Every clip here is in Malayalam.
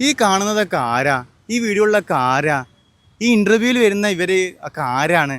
ഈ കാണുന്നതൊക്കെ ആരാ? ഈ വീഡിയോകളിലൊക്കെ ആരാ? ഈ ഇന്റർവ്യൂവിൽ വരുന്ന ഇവർ ഒക്കെ ആരാണ്?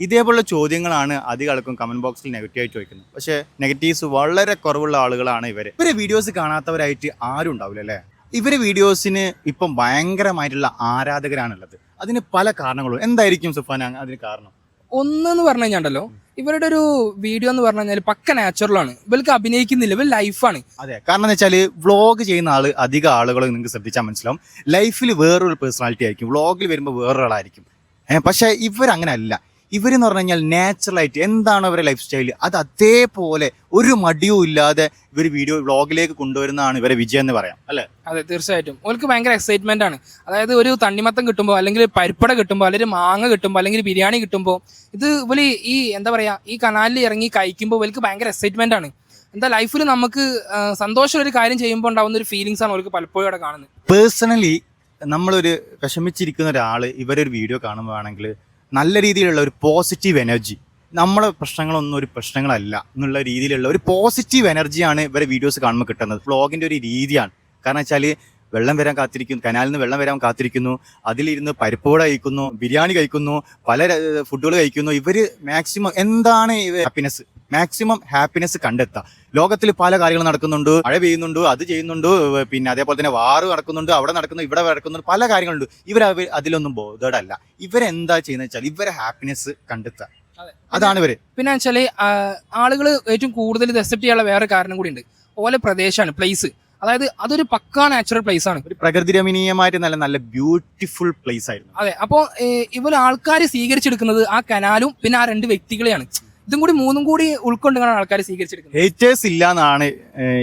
ഇതേപോലുള്ള ചോദ്യങ്ങളാണ് അധികം ആൾക്കും കമന്റ് ബോക്സിൽ നെഗറ്റീവായിട്ട് ചോദിക്കുന്നത്. പക്ഷേ നെഗറ്റീവ്സ് വളരെ കുറവുള്ള ആളുകളാണ് ഇവർ ഇവരെ വീഡിയോസ് കാണാത്തവരായിട്ട് ആരും ഉണ്ടാവില്ല അല്ലേ? ഇവരെ വീഡിയോസിന് ഇപ്പം ഭയങ്കരമായിട്ടുള്ള ആരാധകരാണുള്ളത്. അതിന് പല കാരണങ്ങളും എന്തായിരിക്കും സുഫാന അതിന് കാരണം? ഒന്നെന്ന് പറഞ്ഞു കഴിഞ്ഞാൽ ഇവരുടെ ഒരു വീഡിയോ എന്ന് പറഞ്ഞു കഴിഞ്ഞാൽ പക്ക നാച്ചുറൽ ആണ്. ഇവർക്ക് അഭിനയിക്കുന്നില്ല ഇവർ ലൈഫാണ് അതെ കാരണം എന്ന് വെച്ചാൽ വ്ളോഗ് ചെയ്യുന്ന ആൾ അധികം ആളുകൾ നിങ്ങൾക്ക് ശ്രദ്ധിച്ചാൽ മനസ്സിലാവും. ലൈഫിൽ വേറൊരു പേഴ്സണാലിറ്റി ആയിരിക്കും. വ്ളോഗിൽ വരുമ്പോൾ വേറൊരാളായിരിക്കും. പക്ഷേ പക്ഷെ ഇവരങ്ങനെ അല്ല ഇവരെന്ന് പറഞ്ഞു കഴിഞ്ഞാൽ നാച്ചുറലായിട്ട് എന്താണ് അവരുടെ ലൈഫ് സ്റ്റൈൽ അത് അതേപോലെ ഒരു മടിയും ഇല്ലാതെ ഇവർ വീഡിയോ വ്ളോഗിലേക്ക് കൊണ്ടുവരുന്നതാണ് ഇവരെ വിജയം എന്ന് പറയാം അല്ലേ? അതെ തീർച്ചയായിട്ടും. ഓൾക്ക് ഭയങ്കര എക്സൈറ്റ്മെന്റ് ആണ്. അതായത് ഒരു തണ്ണിമത്തം കിട്ടുമ്പോൾ അല്ലെങ്കിൽ പരിപ്പട കിട്ടുമ്പോൾ അല്ലെങ്കിൽ മാങ്ങ കിട്ടുമ്പോൾ അല്ലെങ്കിൽ ബിരിയാണി കിട്ടുമ്പോൾ ഇത് ഇവർ ഈ എന്താ പറയാ ഈ കനാലിൽ ഇറങ്ങി കഴിക്കുമ്പോൾ ഇവർക്ക് ഭയങ്കര എക്സൈറ്റ്മെന്റ് ആണ്. എന്താ ലൈഫിൽ നമുക്ക് സന്തോഷം ഒരു കാര്യം ചെയ്യുമ്പോൾ ഉണ്ടാവുന്ന ഒരു ഫീലിങ്സ് ആണ് അവർക്ക് പലപ്പോഴും ഇവിടെ കാണുന്നത്. പേഴ്സണലി നമ്മളൊരു വിഷമിച്ചിരിക്കുന്ന ഒരാൾ ഇവരൊരു വീഡിയോ കാണുമ്പോൾ ആണെങ്കിൽ നല്ല രീതിയിലുള്ള ഒരു പോസിറ്റീവ് എനർജി നമ്മളെ പ്രശ്നങ്ങളൊന്നും ഒരു പ്രശ്നങ്ങളല്ല എന്നുള്ള രീതിയിലുള്ള ഒരു പോസിറ്റീവ് എനർജിയാണ് ഇവരെ വീഡിയോസ് കാണുമ്പോൾ കിട്ടുന്നത്. വ്ളോഗിന്റെ ഒരു രീതിയാണ്. കാരണം വെച്ചാൽ വെള്ളം വരാൻ കാത്തിരിക്കുന്നു കനാലിൽ നിന്ന് വെള്ളം വരാൻ കാത്തിരിക്കുന്നു അതിലിരുന്ന് പരിപ്പുവട കഴിക്കുന്നു ബിരിയാണി കഴിക്കുന്നു പല ഫുഡുകൾ കഴിക്കുന്നു. ഇവർ മാക്സിമം എന്താണ് ഹാപ്പിനെസ് മാക്സിമം ഹാപ്പിനെസ് കണ്ടെത്തുക. ലോകത്തിൽ പല കാര്യങ്ങൾ നടക്കുന്നുണ്ട്. മഴ പെയ്യുന്നുണ്ട് അത് ചെയ്യുന്നുണ്ട് പിന്നെ അതേപോലെ തന്നെ വാറ് നടക്കുന്നുണ്ട് അവിടെ നടക്കുന്നു ഇവിടെ നടക്കുന്നുണ്ട് പല കാര്യങ്ങളുണ്ട്. ഇവർ അതിലൊന്നും ബോധേഡല്ല ഇവരെന്താ ചെയ്യുന്നത് വെച്ചാൽ ഇവരെ ഹാപ്പിനെസ് കണ്ടെത്തുക. അതാണ് ഇവർ. പിന്നെ വെച്ചാൽ ആളുകൾ ഏറ്റവും കൂടുതൽ അക്സെപ്റ്റ് ചെയ്യാനുള്ള വേറെ കാരണം കൂടി ഉണ്ട്. ഓലെ പ്രദേശമാണ് പ്ലേസ് അതായത് അതൊരു പക്കാ നാച്ചുറൽ പ്ലേസ് ആണ്. ഒരു പ്രകൃതി രമണീയമായിട്ട് നല്ല നല്ല ബ്യൂട്ടിഫുൾ പ്ലേസ് ആയിരുന്നു. അതെ. അപ്പോൾ ഇവർ ആൾക്കാർ സ്വീകരിച്ചെടുക്കുന്നത് ആ കനാലും പിന്നെ ആ രണ്ട് വ്യക്തികളെയാണ്. ഇതും കൂടി മൂന്നും കൂടി ഉൾക്കൊണ്ടാണ് ആൾക്കാർ സ്വീകരിച്ചെടുക്കുന്നത്. ഹേറ്റേഴ്സ് ഇല്ല എന്നാണ്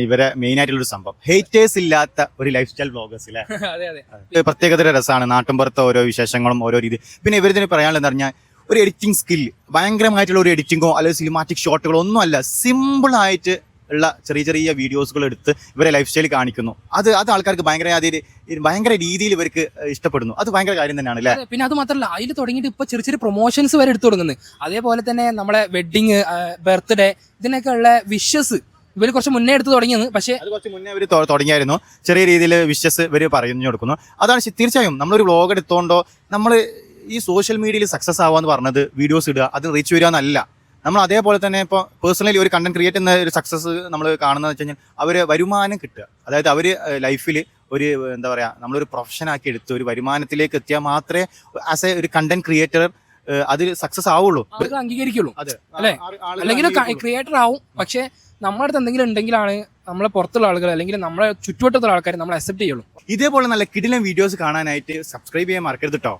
ഇവരെ മെയിൻ ആയിട്ടുള്ള ഒരു സംഭവം. ഹേറ്റേഴ്സ് ഇല്ലാത്ത ഒരു ലൈഫ് സ്റ്റൈൽ ബ്ലോഗേഴ്സ് അല്ലേ അതെ. അതെ പ്രത്യേകതര രസമാണ് നാട്ടിൻപുറത്തെ ഓരോ വിശേഷങ്ങളും ഓരോ രീതി. പിന്നെ ഇവരിതിന് പറയാനുള്ളത് പറഞ്ഞാൽ ഒരു എഡിറ്റിംഗ് സ്കിൽ ഭയങ്കരമായിട്ടുള്ള ഒരു എഡിറ്റിംഗോ അല്ലെങ്കിൽ സിനിമാറ്റിക് ഷോട്ടുകളോ ഒന്നും അല്ല സിമ്പിൾ ആയിട്ട് ഉള്ള ചെറിയ ചെറിയ വീഡിയോസുകൾ എടുത്ത് ഇവരെ ലൈഫ് സ്റ്റൈൽ കാണിക്കുന്നു. അത് അത് ആൾക്കാർക്ക് ഭയങ്കര ഭയങ്കര രീതിയിൽ ഇവർക്ക് ഇഷ്ടപ്പെടുന്നു. അത് ഭയങ്കര കാര്യം തന്നെയാണ് അല്ലേ? പിന്നെ അത് മാത്രമല്ല അതിൽ തുടങ്ങിയിട്ട് ഇപ്പൊ ചെറിയ ചെറിയ പ്രൊമോഷൻസ് വരെ എടുത്തു തുടങ്ങുന്നത് അതേപോലെ തന്നെ നമ്മളെ വെഡിങ് ബർത്ത്ഡേ ഇതിനൊക്കെ ഉള്ള വിഷസ് ഇവർ കുറച്ച് മുന്നേ എടുത്ത് തുടങ്ങിയത് പക്ഷേ അത് കുറച്ച് മുന്നേ ഇവർ തുടങ്ങിയായിരുന്നു. ചെറിയ രീതിയിൽ വിഷസ് ഇവർ പറഞ്ഞു കൊടുക്കുന്നു. അതാണ് തീർച്ചയായും നമ്മളൊരു വ്ളോഗ് എടുത്തോണ്ടോ നമ്മൾ ഈ സോഷ്യൽ മീഡിയയിൽ സക്സസ് ആവാന്ന് പറഞ്ഞത് വീഡിയോസ് ഇടുക അത് റീച്ച് വരിക എന്നല്ല. നമ്മൾ അതേപോലെ തന്നെ ഇപ്പോൾ പേഴ്സണലി ഒരു കണ്ടന്റ് ക്രിയേറ്റ് ചെയ്യുന്ന ഒരു സക്സസ് നമ്മൾ കാണുന്നത് വെച്ച് കഴിഞ്ഞാൽ അവർ വരുമാനം കിട്ടുക. അതായത് അവർ ലൈഫിൽ ഒരു എന്താ പറയുക നമ്മളൊരു പ്രൊഫഷൻ ആക്കി എടുത്ത് ഒരു വരുമാനത്തിലേക്ക് എത്തിയാൽ മാത്രമേ ആസ് എ ഒരു കണ്ടന്റ് ക്രിയേറ്റർ അത് സക്സസ് ആവുള്ളൂ. അംഗീകരിക്കുള്ളൂ. അല്ലേ? അല്ലെങ്കിൽ ക്രിയേറ്റർ ആവും. പക്ഷേ നമ്മുടെ അടുത്ത് എന്തെങ്കിലും ഉണ്ടെങ്കിലാണ് നമ്മളെ പുറത്തുള്ള ആളുകൾ അല്ലെങ്കിൽ നമ്മളെ ചുറ്റുവട്ടത്തുള്ള ആൾക്കാർ നമ്മൾ അക്സെപ്റ്റ് ചെയ്യുള്ളൂ. ഇതേപോലെ നല്ല കിടിലൻ വീഡിയോസ് കാണാനായിട്ട് സബ്സ്ക്രൈബ് ചെയ്യാൻ മറക്കരുത് കേട്ടോ